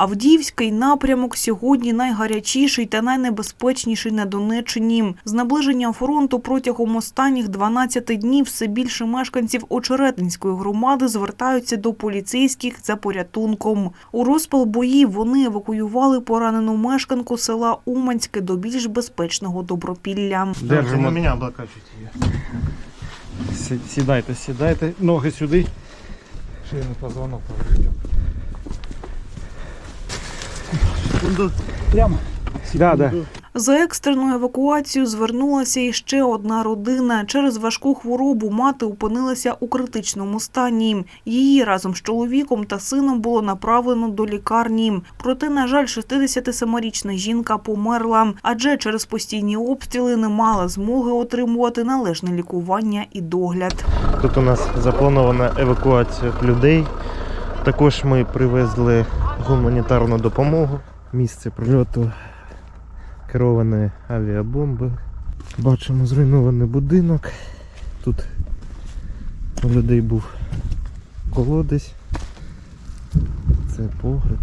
Авдіївський напрямок сьогодні найгарячіший та найнебезпечніший на Донеччині. З наближенням фронту протягом останніх 12 днів все більше мешканців Очеретинської громади звертаються до поліцейських за порятунком. У розпал боїв вони евакуювали поранену мешканку села Уманське до більш безпечного Добропілля. Держимо. на меня облокачивайте Сідайте, сідайте. Ноги сюди. Шейный позвонок поврежден. Прямо. Да, да. За екстреною евакуацією звернулася іще одна родина. Через важку хворобу мати опинилася у критичному стані. Її разом з чоловіком та сином було направлено до лікарні. Проте, на жаль, 67-річна жінка померла, адже через постійні обстріли не мала змоги отримувати належне лікування і догляд. Тут у нас запланована евакуація людей. Також ми привезли гуманітарну допомогу. Місце прильоту керованої авіабомби. Бачимо зруйнований будинок. Тут у людей був колодець. Це погреб.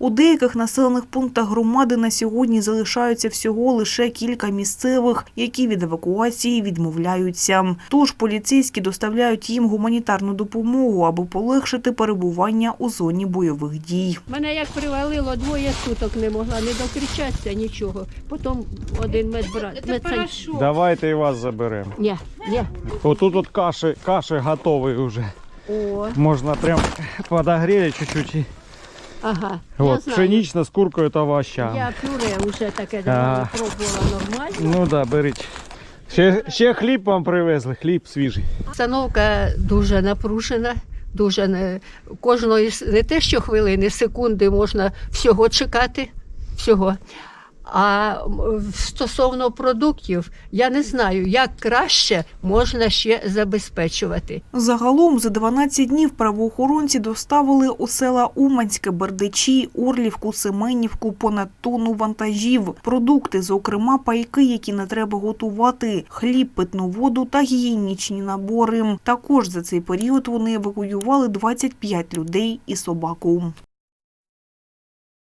У деяких населених пунктах громади на сьогодні залишаються всього лише кілька місцевих, які від евакуації відмовляються. Тож поліцейські доставляють їм гуманітарну допомогу, аби полегшити перебування у зоні бойових дій. Мене як привалило, двоє суток не могла не докричатися, нічого. Потім один медбрат. медсанчик. Давайте і вас заберемо. Ні, ні. Отут от каші, каші готові вже. О, Можна прям подогріти чуть-чуть. Ага. я пшенична з куркою та овощами. Я пюре вже таке Ага. пробувала нормально. Ну да, беріть. Ще, ще хліб вам привезли, хліб свіжий. Обстановка дуже напружена. Дуже не кожної не те, що хвилини, секунди можна всього чекати. Всього. А стосовно продуктів, я не знаю, як краще можна ще забезпечувати. Загалом за 12 днів правоохоронці доставили у села Уманське, Бердичі, Орлівку, Семенівку понад тонну вантажів, продукти, зокрема пайки, які не треба готувати, хліб, питну воду та гігієнічні набори. Також за цей період вони евакуювали 25 людей і собаку.